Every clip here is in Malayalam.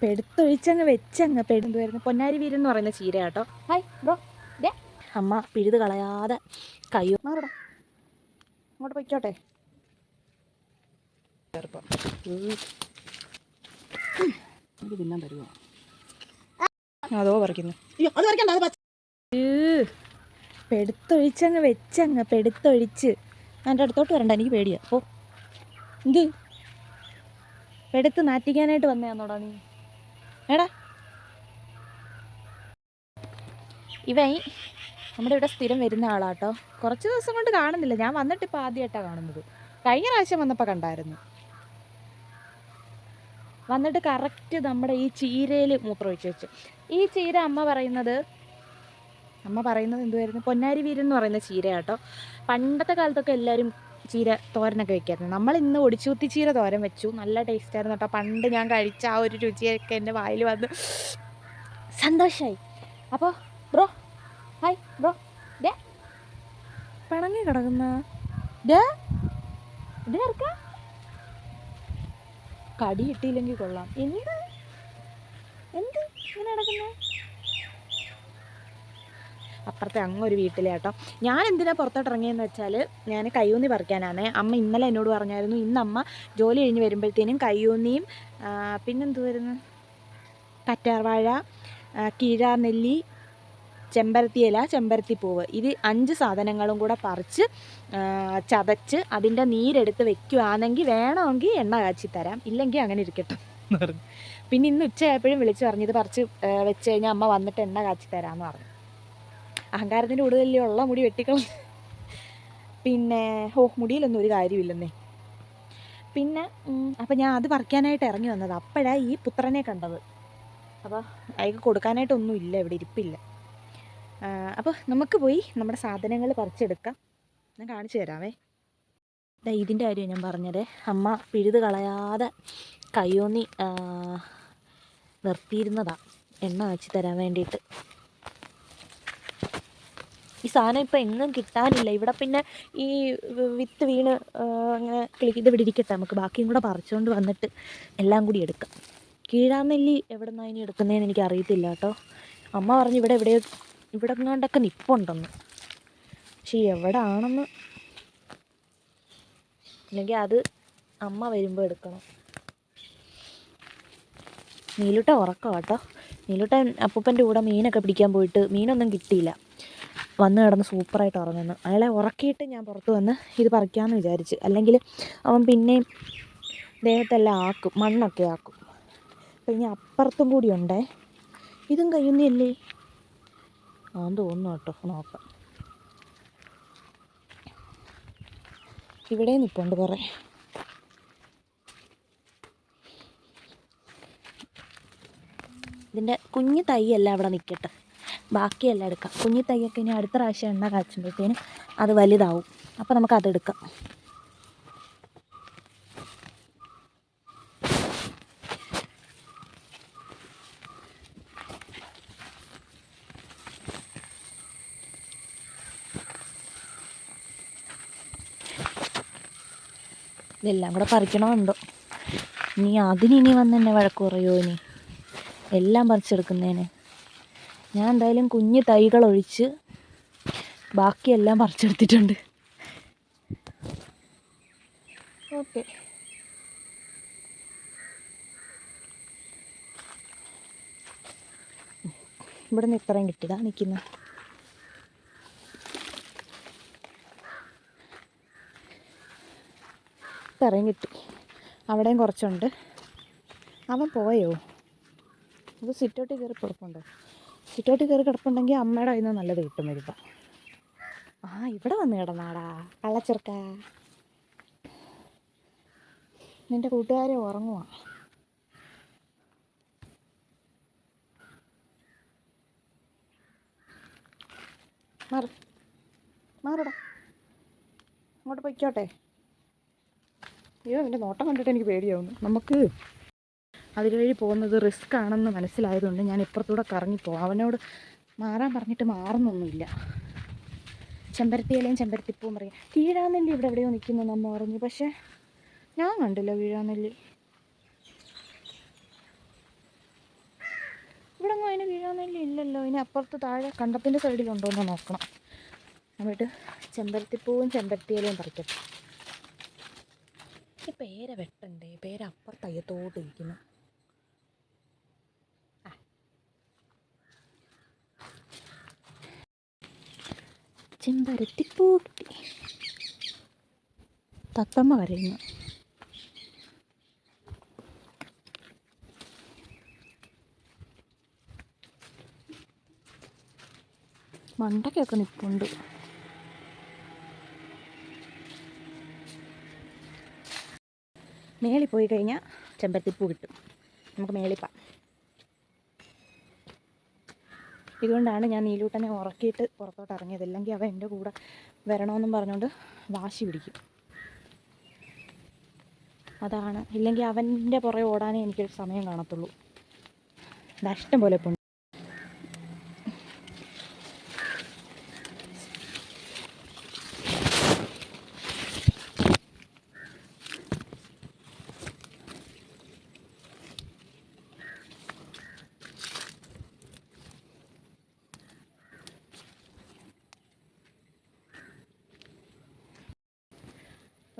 പെടുത്തൊഴിച്ചങ്ങ് വെച്ചങ്ങ് പെടുന്തുവായിരുന്നു പൊന്നാരി വീരൻ എന്ന് പറയുന്ന ചീര കേട്ടോ. Hi bro. ഡേ അമ്മ പിഴുത് കളയാതെ കയ്യോ മാറടാ. അങ്ങോട്ട് പൊയ്ക്കോട്ടെ. ചെറുപ്പം എനിക്ക് തിന്നാൻ തരുമോ അതോ പറിക്കുന്നു. അത് അത് പെടുത്തൊഴിച്ചങ്ങ് വെച്ചങ്ങ് പെടുത്തൊഴിച്ച്. എന്റെ അടുത്തോട്ട് വരണ്ട എനിക്ക് പേടിയാ. ഓ എന്ത്? പെടുത്ത് നാറ്റിക്കാനായിട്ട് വന്നതാന്നോടാ നീ? എടാ. ഇവൻ നമ്മുടെ ഇവിടെ സ്ഥിരം വരുന്ന ആളാട്ടോ. കുറച്ച് ദിവസം കൊണ്ട് കാണുന്നില്ല. ഞാൻ വന്നിട്ട് ഇപ്പോൾ ആദ്യമായിട്ടാണ് കാണുന്നത്. കഴിഞ്ഞ പ്രാവശ്യം വന്നപ്പോൾ കണ്ടായിരുന്നു. വന്നിട്ട് കറക്റ്റ് നമ്മുടെ ഈ ചീരയിൽ മൂത്രമൊഴിച്ച് വെച്ചു. ഈ ചീര അമ്മ പറയുന്നത് അമ്മ പറയുന്നത് എന്തുവായിരുന്നു? പൊന്നാരി വീരെന്ന് പറയുന്ന ചീര കേട്ടോ പണ്ടത്തെ കാലത്തൊക്കെ എല്ലാവരും ചീര തോരനൊക്കെ വെക്കായിരുന്നു. നമ്മൾ ഇന്ന് ഒടിച്ചൂത്തി ചീര തോരൻ വെച്ചു. നല്ല ടേസ്റ്റ് ആയിരുന്നു കേട്ടോ. പണ്ട് ഞാൻ കഴിച്ച ആ ഒരു രുചിയൊക്കെ എന്റെ വായിൽ വന്ന് സന്തോഷമായി അപ്പോൾ ബ്രോ ഹായ് ബ്രോ ഡേ പിണങ്ങി കിടക്കുന്ന ഡേ ഇതിനർക്ക കടി കിട്ടിയില്ലെങ്കിൽ കൊള്ളാം. എന്ത്? എന്ത്? ഇങ്ങനെ കിടക്കുന്നത് അപ്പുറത്തെ അങ്ങൊരു വീട്ടിലേട്ടോ ഞാൻ എന്തിനാണ് പുറത്തോട്ട് ഇറങ്ങിയെന്ന് വെച്ചാൽ ഞാൻ കയ്യൂന്നി പറിക്കാനാണ്. അമ്മ ഇന്നലെ എന്നോട് പറഞ്ഞായിരുന്നു ഇന്ന് അമ്മ ജോലി കഴിഞ്ഞ് വരുമ്പോഴത്തേനും കയ്യൂന്നിയും പിന്നെന്തുവായിരുന്നു കറ്റാർവാഴ ഇല ചെമ്പരത്തി പൂവ് ഇത് അഞ്ച് സാധനങ്ങളും കൂടെ പറിച്ച് ചതച്ച് അതിന്റെ നീരെടുത്ത് വെക്കുകയാണെങ്കിൽ വേണമെങ്കിൽ എണ്ണ കാച്ചി തരാം. ഇല്ലെങ്കിൽ അങ്ങനെ ഇരിക്കട്ടെ എന്ന് പറഞ്ഞു. പിന്നെ ഇന്ന് ഉച്ചയായപ്പോഴും വിളിച്ച് പറഞ്ഞു ഇത് പറിച്ച് വെച്ച് കഴിഞ്ഞാൽ അമ്മ വന്നിട്ട് എണ്ണ കാച്ചി തരാമെന്ന് പറഞ്ഞു. അഹങ്കാരത്തിന്റെ കൂടുതലല്ലേ ഉള്ള മുടി വെട്ടിക്കള പിന്നെ ഓ മുടിയിലൊന്നും ഒരു കാര്യമില്ലെന്നേ. പിന്നെ അപ്പം ഞാൻ അത് പറിക്കാനായിട്ട് ഇറങ്ങി വന്നത് അപ്പോഴാണ് ഈ പുത്രനെ കണ്ടത്. അപ്പോൾ അയാൾക്ക് കൊടുക്കാനായിട്ടൊന്നും ഇല്ല ഇവിടെ ഇരിപ്പില്ല. അപ്പോൾ നമുക്ക് പോയി നമ്മുടെ സാധനങ്ങൾ പറിച്ചെടുക്കാം. ഞാൻ കാണിച്ചു തരാമേ ദാ ഇതിന്റെ കാര്യം ഞാൻ പറഞ്ഞത്. അമ്മ പിഴുത് കളയാതെ കയ്യോന്നി നിർത്തിയിരുന്നതാണ് എണ്ണ വെച്ച് തരാൻ വേണ്ടിയിട്ട്. ഈ സാധനം ഇപ്പം എങ്ങും കിട്ടാനില്ല. ഇവിടെ പിന്നെ ഈ വിത്ത് വീണ് അങ്ങനെ ക്ലിക്ക് ഇത് ഇവിടെ ഇരിക്കട്ടെ. നമുക്ക് ബാക്കിയും കൂടെ പറിച്ചുകൊണ്ട് വന്നിട്ട് എല്ലാം കൂടി എടുക്കാം. കീഴാമല്ലി എവിടെ നിന്നാണ് ഇനി എടുക്കുന്നതെന്ന് എനിക്ക് അറിയത്തില്ല കേട്ടോ. അമ്മ പറഞ്ഞു ഇവിടെ എവിടെയോ ഇവിടെ എങ്ങാണ്ടൊക്കെ നിപ്പുണ്ടെന്ന്. പക്ഷേ എവിടെ ആണെന്ന് അല്ലെങ്കിൽ അത് അമ്മ വരുമ്പോൾ എടുക്കണം. നീലുട്ട ഉറക്കം കേട്ടോ. നീലുട്ടൻ അപ്പൂപ്പന്റെ കൂടെ മീനൊക്കെ പിടിക്കാൻ പോയിട്ട് മീനൊന്നും കിട്ടിയില്ല. വന്ന് കിടന്ന് സൂപ്പറായിട്ട് ഉറങ്ങുന്നു. അയാളെ ഉറക്കിയിട്ട് ഞാൻ പുറത്ത് വന്ന് ഇത് പറിക്കാമെന്ന് വിചാരിച്ച്. അല്ലെങ്കിൽ അവൻ പിന്നെയും ദേഹത്തെല്ലാം ആക്കും മണ്ണൊക്കെ ആക്കും. ഇനി അപ്പുറത്തും കൂടി ഉണ്ടേ. ഇതും കഴിയുന്നില്ലേ ആ തോന്നുന്നു കേട്ടോ നോക്കാം. ഇവിടെ നിൽപ്പുണ്ട് കുറേ. ഇതിന്റെ കുഞ്ഞു തൈയല്ല അവിടെ നിൽക്കട്ടെ ബാക്കിയെല്ലാം എടുക്കാം. കുഞ്ഞി തൈയൊക്കെ ഇനി അടുത്ത പ്രാവശ്യം എണ്ണ കാച്ചുമ്പോഴത്തേനും അത് വലുതാവും. അപ്പോൾ നമുക്ക് അതെടുക്കാം ഇതെല്ലാം കൂടെ പറിക്കണമുണ്ടോ. ഇനി അതിനിനി വന്ന് എന്നെ വഴക്ക് പറയുമോ ഇനി? എല്ലാം പറിച്ചെടുക്കുന്നതിന് ഞാൻ എന്തായാലും കുഞ്ഞ് തൈകൾ ഒഴിച്ച് ബാക്കിയെല്ലാം പറിച്ചെടുത്തിട്ടുണ്ട്. ഓക്കെ. ഇവിടെ നിന്ന് ഇത്രയും കിട്ടിയതാ നിൽക്കുന്നത് ഇത്രയും കിട്ടി. അവിടെയും കുറച്ചുണ്ട്. അവൻ പോയോ? അത് സിറ്റോട്ട് കയറി കിടപ്പുണ്ടോ സിറ്റൗട്ടിൽ കയറി കിടപ്പുണ്ടെങ്കിൽ അമ്മയുടെ കയ്യിൽ നിന്ന് നല്ലത് കിട്ടും വരുമ്പോൾ ആ ഇവിടെ വന്ന് കിടന്നാടാ കള്ളച്ചെറുക്ക. നിന്റെ കൂട്ടുകാരെ ഉറങ്ങുവാ. മാറി മാറടാ. അങ്ങോട്ട് പൊയ്ക്കോട്ടെ. അയ്യോ എന്റെ നോട്ടം കണ്ടിട്ട് എനിക്ക് പേടിയാവുന്നു. നമുക്ക് അതിലുവഴി പോകുന്നത് റിസ്ക് ആണെന്ന് മനസ്സിലായതുകൊണ്ട് ഞാൻ ഇപ്പുറത്തൂടെ കറങ്ങിപ്പോകും അവനോട് മാറാൻ പറഞ്ഞിട്ട് മാറുന്നൊന്നുമില്ല. ചെമ്പരത്തി ഇലയും ചെമ്പരത്തിപ്പൂവും പറയും കീഴാനെല്ലി ഇവിടെ എവിടെയോ നിൽക്കുന്നു നമ്മ പറഞ്ഞു. പക്ഷേ ഞാൻ കണ്ടില്ല വീഴാനെല്ലി എങ്ങും അതിന് വീഴാന്നില്ല ഇല്ലല്ലോ. ഇനി അപ്പുറത്ത് താഴെ കണ്ടത്തിന്റെ സൈഡിലുണ്ടോ എന്ന് നോക്കണം. എന്നിട്ട് ചെമ്പരത്തിപ്പൂവും ചെമ്പരത്തി ഇലയും പറിക്കട്ടെ പേര വെട്ടണ്ടേ? പേര ചെമ്പരത്തിപ്പൂ പൂട്ടി. തത്തമ്മ കരയുന്നു മണ്ടയ്ക്കൊക്കെ നിപ്പുണ്ട്. മേളിൽ പോയി കഴിഞ്ഞാൽ ചെമ്പരത്തിപ്പൂ കിട്ടും. നമുക്ക് മേളിപ്പാം ഇതുകൊണ്ടാണ് ഞാൻ നീലൂട്ടനെ ഉറക്കിയിട്ട് പുറത്തോട്ട് ഇറങ്ങിയത്. അല്ലെങ്കിൽ അവ എന്റെ കൂടെ വരണമെന്നും പറഞ്ഞുകൊണ്ട് വാശി പിടിക്കും. അതാണ്. ഇല്ലെങ്കിൽ അവന്റെ പുറകെ ഓടാനേ എനിക്കൊരു സമയം കാണത്തുള്ളൂ. ദാ ഇഷ്ടം പോലെ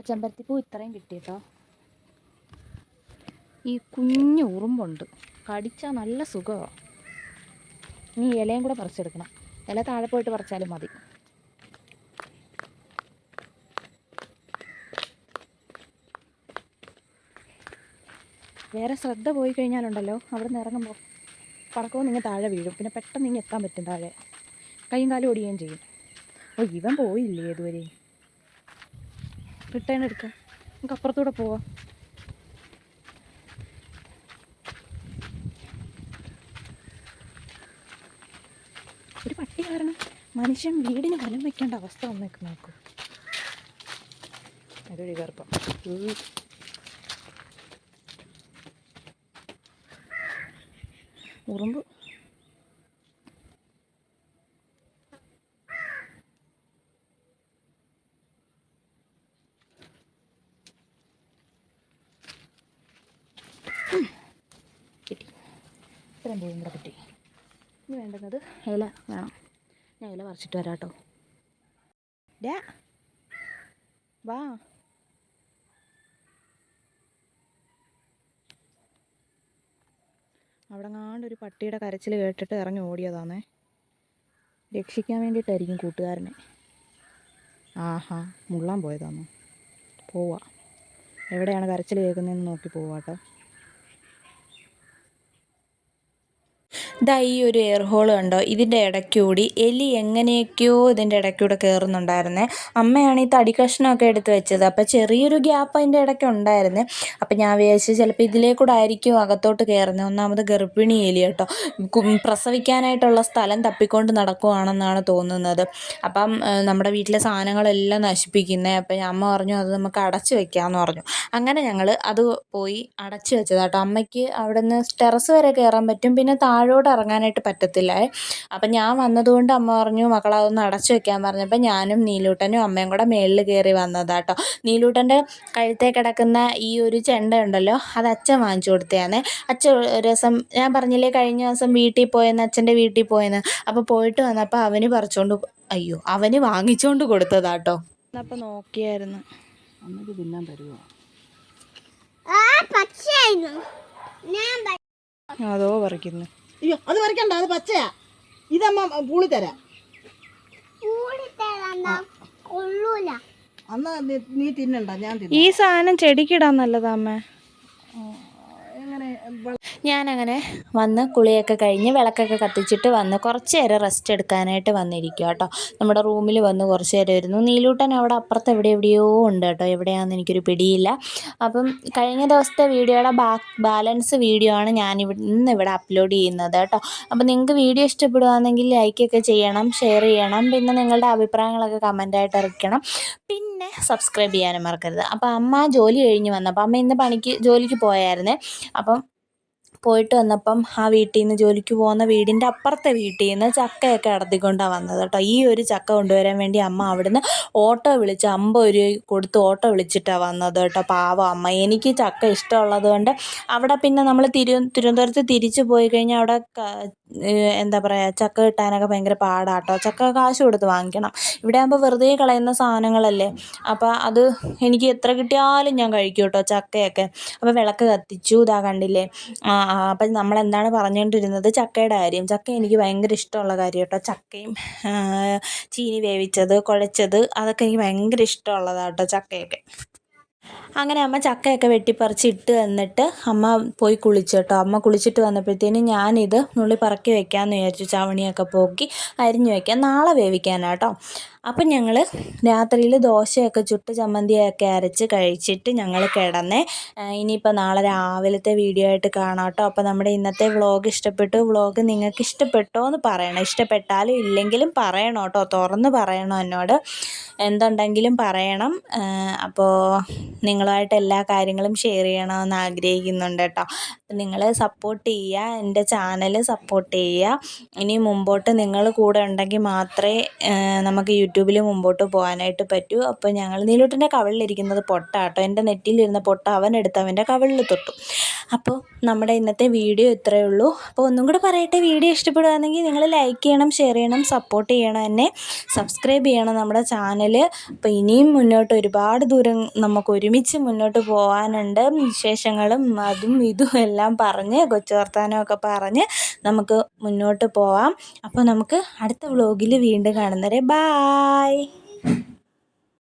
അപ്പോൾ ചെമ്പരത്തിപ്പൂ ഇത്രയും കിട്ടി കേട്ടോ ഈ കുഞ്ഞു ഉറുമ്പുണ്ട്. കടിച്ചാൽ നല്ല സുഖമാണ് ഇനി ഇലയും കൂടെ പറിച്ചെടുക്കണം. ഇല താഴെ പോയിട്ട് പറിച്ചാലും മതി. വേറെ ശ്രദ്ധ പോയി കഴിഞ്ഞാലുണ്ടല്ലോ അവിടെ നിന്ന് ഇറങ്ങുമ്പോൾ പടക്കവും നിങ്ങൾ താഴെ വീഴും. പിന്നെ പെട്ടെന്ന് ഇങ്ങനെ എത്താൻ പറ്റും താഴെ. കൈയും കാലും ഓടുകയും ചെയ്യും. ഓ ഇവൻ പോയില്ലേ ഇതുവരെ? റിട്ടേൺ എടുക്കാം. നമുക്ക് അപ്പുറത്തൂടെ പോവാം. ഒരു പട്ടി കാരണം മനുഷ്യൻ വീടിന് ഫലം വെക്കേണ്ട അവസ്ഥ വന്നേക്ക് നോക്കൂ. അതൊരു ഗർഭം ഉറുമ്പ്. പൂവും കൂടെ കിട്ടി ഇനി വേണ്ടുന്നത് ഇല വേണം. ഞാൻ ഇല പറിച്ചിട്ട് വരാം കേട്ടോ ഡാ വാ. അവിടെ ഒരു പട്ടിയുടെ കരച്ചിൽ കേട്ടിട്ട് ഇറങ്ങി ഓടിയതാണേ രക്ഷിക്കാൻ വേണ്ടിയിട്ടായിരിക്കും കൂട്ടുകാരനെ. ആഹാ മുള്ളാൻ പോയതാണോ പോവാ. എവിടെയാണ് കരച്ചിൽ കേൾക്കുന്നതെന്ന് നോക്കി പോവാട്ടോ. ദാ ഈ ഒരു എയർ ഹോൾ കണ്ടോ? ഇതിന്റെ ഇടയ്ക്കൂടി എലി എങ്ങനെയൊക്കെയോ ഇതിന്റെ ഇടയ്ക്കൂടെ കയറുന്നുണ്ടായിരുന്നേ അമ്മയാണ് ഈ തടി കഷ്ണമൊക്കെ എടുത്ത് വെച്ചത്. അപ്പോൾ ചെറിയൊരു ഗ്യാപ്പ് അതിന്റെ ഇടയ്ക്ക് ഉണ്ടായിരുന്നേ. അപ്പം ഞാൻ വിചാരിച്ചു ചിലപ്പോൾ ഇതിലേക്കൂടെ ആയിരിക്കും അകത്തോട്ട് കയറുന്നത് ഒന്നാമത് ഗർഭിണി എലി കേട്ടോ. പ്രസവിക്കാനായിട്ടുള്ള സ്ഥലം തപ്പിക്കൊണ്ട് നടക്കുവാണെന്നാണ് തോന്നുന്നത്. അപ്പം നമ്മുടെ വീട്ടിലെ സാധനങ്ങളെല്ലാം നശിപ്പിക്കുന്നത് അപ്പം അമ്മ പറഞ്ഞു അത് നമുക്ക് അടച്ചു വെക്കാമെന്ന് പറഞ്ഞു. അങ്ങനെ ഞങ്ങൾ അത് പോയി അടച്ചു വെച്ചത് കേട്ടോ. അമ്മയ്ക്ക് അവിടെ നിന്ന് ടെറസ് വരെ കയറാൻ പറ്റും. പിന്നെ താഴോട്ട് ഇറങ്ങാനായിട്ട് പറ്റത്തില്ല? അപ്പം ഞാൻ വന്നതുകൊണ്ട് അമ്മ പറഞ്ഞു മക്കളെ അതൊന്ന് അടച്ചു വെക്കാൻ പറഞ്ഞപ്പോൾ ഞാനും നീലൂട്ടനും അമ്മയും കൂടെ മേളിൽ കയറി വന്നതാട്ടോ. നീലൂട്ടന്റെ കഴുത്തേ കിടക്കുന്ന ഈ ഒരു ചെണ്ട ഉണ്ടല്ലോ അത് അച്ഛൻ വാങ്ങിച്ചു കൊടുത്തതാണ് അച്ഛൻ ഒരു ദിവസം ഞാൻ പറഞ്ഞില്ലേ കഴിഞ്ഞ ദിവസം വീട്ടിൽ പോയെന്ന് അച്ഛന്റെ വീട്ടിൽ പോയെന്ന്. അപ്പോൾ പോയിട്ട് വന്നപ്പോൾ അവന് പറിച്ചുകൊണ്ട് അയ്യോ അവന് വാങ്ങിച്ചുകൊണ്ട് കൊടുത്തതാട്ടോ. അപ്പോൾ നോക്കിയായിരുന്നു. അമ്മയ്ക്ക് തിന്നാൻ തരുമോ അതോ പറിക്കുന്നു. അയ്യോ അത് വരയ്ക്കണ്ട അത് പച്ചയാ. ഇതമ്മ പൂളി തരാം. അന്ന് നീ- തിന്നണ്ട ഞാൻ തിന്നു ഈ സാധനം ചെടിക്കിടാൻ നല്ലതാ അമ്മേ. ഞാനങ്ങനെ വന്ന് കുളിയൊക്കെ കഴിഞ്ഞ് വിളക്കൊക്കെ കത്തിച്ചിട്ട് വന്ന് കുറച്ച് നേരം റെസ്റ്റ് എടുക്കാനായിട്ട് വന്നിരിക്കുക കേട്ടോ. നമ്മുടെ റൂമിൽ വന്ന് കുറച്ച് നേരം ഇരുന്നു. നീലൂട്ടൻ അവിടെ അപ്പുറത്ത് എവിടെ എവിടെയോ ഉണ്ട് കേട്ടോ. എവിടെയാണെന്ന് എനിക്കൊരു പിടിയില്ല. അപ്പം കഴിഞ്ഞ ദിവസത്തെ വീഡിയോയുടെ ബാ ബാലൻസ് വീഡിയോ ആണ് ഞാൻ ഇവിടെ ഇന്ന് ഇവിടെ അപ്ലോഡ് ചെയ്യുന്നത് കേട്ടോ. അപ്പം നിങ്ങൾക്ക് വീഡിയോ ഇഷ്ടപ്പെടുകയാണെങ്കിൽ ലൈക്കൊക്കെ ചെയ്യണം ഷെയർ ചെയ്യണം പിന്നെ നിങ്ങളുടെ അഭിപ്രായങ്ങളൊക്കെ കമന്റായിട്ട് അറിയിക്കണം. പിന്നെ സബ്സ്ക്രൈബ് ചെയ്യാനും മറക്കരുത്. അപ്പോൾ അമ്മ ജോലി കഴിഞ്ഞ് വന്നപ്പോൾ അമ്മ ഇന്ന് പണിക്ക് ജോലിക്ക് പോയായിരുന്നേ. അപ്പം പോയിട്ട് വന്നപ്പം ആ വീട്ടിൽ നിന്ന് ജോലിക്ക് പോകുന്ന വീടിന്റെ അപ്പുറത്തെ വീട്ടിൽ നിന്ന് ചക്കയൊക്കെ അടത്തിക്കൊണ്ടാണ് വന്നത് കേട്ടോ. ഈ ഒരു ചക്ക കൊണ്ടുവരാൻ വേണ്ടി അമ്മ അവിടുന്ന് ഓട്ടോ വിളിച്ച് അമ്പത് രൂപ കൊടുത്ത് ഓട്ടോ വിളിച്ചിട്ടാണ് വന്നത് കേട്ടോ പാവം അമ്മ. എനിക്ക് ചക്ക ഇഷ്ടമുള്ളത് കൊണ്ട് അവിടെ പിന്നെ നമ്മൾ തിരു തിരുവനന്തപുരത്ത് തിരിച്ച് പോയി കഴിഞ്ഞാൽ അവിടെ എന്താ പറയുക ചക്ക കിട്ടാനൊക്കെ ഭയങ്കര പാടാട്ടോ. ചക്ക കാശ് കൊടുത്ത് വാങ്ങിക്കണം. ഇവിടെ ആകുമ്പോൾ വെറുതെ കളയുന്ന സാധനങ്ങളല്ലേ. അപ്പോൾ അത് എനിക്ക് എത്ര കിട്ടിയാലും ഞാൻ കഴിക്കും കേട്ടോ ചക്കയൊക്കെ. അപ്പോൾ വിളക്ക് കത്തിച്ചു ഇതാ കണ്ടില്ലേ? അപ്പം നമ്മൾ എന്താണ് പറഞ്ഞുകൊണ്ടിരുന്നത് ചക്കയുടെ കാര്യം. ചക്ക എനിക്ക് ഭയങ്കര ഇഷ്ടമുള്ള കാര്യം കേട്ടോ ചക്കയും ചീനി വേവിച്ചത് കുഴച്ചത് അതൊക്കെ എനിക്ക് ഭയങ്കര ഇഷ്ടമുള്ളതാണ് കേട്ടോ ചക്കയൊക്കെ. അങ്ങനെ അമ്മ ചക്കയൊക്കെ വെട്ടിപ്പറിച്ച് ഇട്ട് തന്നിട്ട് അമ്മ പോയി കുളിച്ചു കേട്ടോ. അമ്മ കുളിച്ചിട്ട് വന്നപ്പോഴത്തേനും ഞാനിത് നുള്ളി പറക്കി വെക്കാമെന്ന് വിചാരിച്ചു. ചവണിയൊക്കെ പോക്കി അരിഞ്ഞു വെക്കാം. നാളെ വേവിക്കാനാട്ടോ അപ്പം ഞങ്ങൾ രാത്രിയിൽ ദോശയൊക്കെ ചുട്ട് ചമ്മന്തിയൊക്കെ അരച്ച് കഴിച്ചിട്ട് ഞങ്ങൾ കിടന്നേ. ഇനിയിപ്പോൾ നാളെ രാവിലത്തെ വീഡിയോ ആയിട്ട് കാണാം കേട്ടോ. അപ്പോൾ നമ്മുടെ ഇന്നത്തെ വ്ളോഗ് ഇഷ്ടപ്പെട്ടു. വ്ളോഗ് നിങ്ങൾക്ക് ഇഷ്ടപ്പെട്ടോ എന്ന് പറയണം. ഇഷ്ടപ്പെട്ടാലും ഇല്ലെങ്കിലും പറയണം കേട്ടോ. തുറന്ന് പറയണം എന്നോട്. എന്തുണ്ടെങ്കിലും പറയണം. അപ്പോൾ നിങ്ങളുമായിട്ട് എല്ലാ കാര്യങ്ങളും ഷെയർ ചെയ്യണമെന്ന് ആഗ്രഹിക്കുന്നുണ്ട് കേട്ടോ. നിങ്ങൾ സപ്പോർട്ട് ചെയ്യുക എന്റെ ചാനൽ സപ്പോർട്ട് ചെയ്യുക. ഇനി മുമ്പോട്ട് നിങ്ങൾ കൂടെ ഉണ്ടെങ്കിൽ മാത്രമേ നമുക്ക് യൂട്യൂബിൽ മുമ്പോട്ട് പോകാനായിട്ട് പറ്റൂ. അപ്പോൾ ഞങ്ങൾ നീലൂട്ടിന്റെ കവിളിലിരിക്കുന്നത് പൊട്ടാട്ടോ എന്റെ നെറ്റിയിലിരുന്ന പൊട്ട അവൻ എടുത്ത് അവന്റെ കവിളിൽ തൊട്ടു. അപ്പോൾ നമ്മുടെ ഇന്നത്തെ വീഡിയോ ഇത്രയേ ഉള്ളൂ. അപ്പോൾ ഒന്നും കൂടെ പറയട്ടെ വീഡിയോ ഇഷ്ടപ്പെടുകയാണെങ്കിൽ നിങ്ങൾ ലൈക്ക് ചെയ്യണം ഷെയർ ചെയ്യണം സപ്പോർട്ട് ചെയ്യണം എന്നെ. സബ്സ്ക്രൈബ് ചെയ്യണം നമ്മുടെ ചാനൽ അപ്പോൾ ഇനിയും മുന്നോട്ട് ഒരുപാട് ദൂരം നമുക്ക് ഒരുമിച്ച് മുന്നോട്ട് പോകാനുണ്ട് വിശേഷങ്ങളും അതും ഇതും എല്ലാം പറഞ്ഞ് കൊച്ചു വർത്താനമൊക്കെ പറഞ്ഞ് നമുക്ക് മുന്നോട്ട് പോവാം. അപ്പോൾ നമുക്ക് അടുത്ത വ്ളോഗിൽ വീണ്ടും കാണുന്നവരെ ബായ്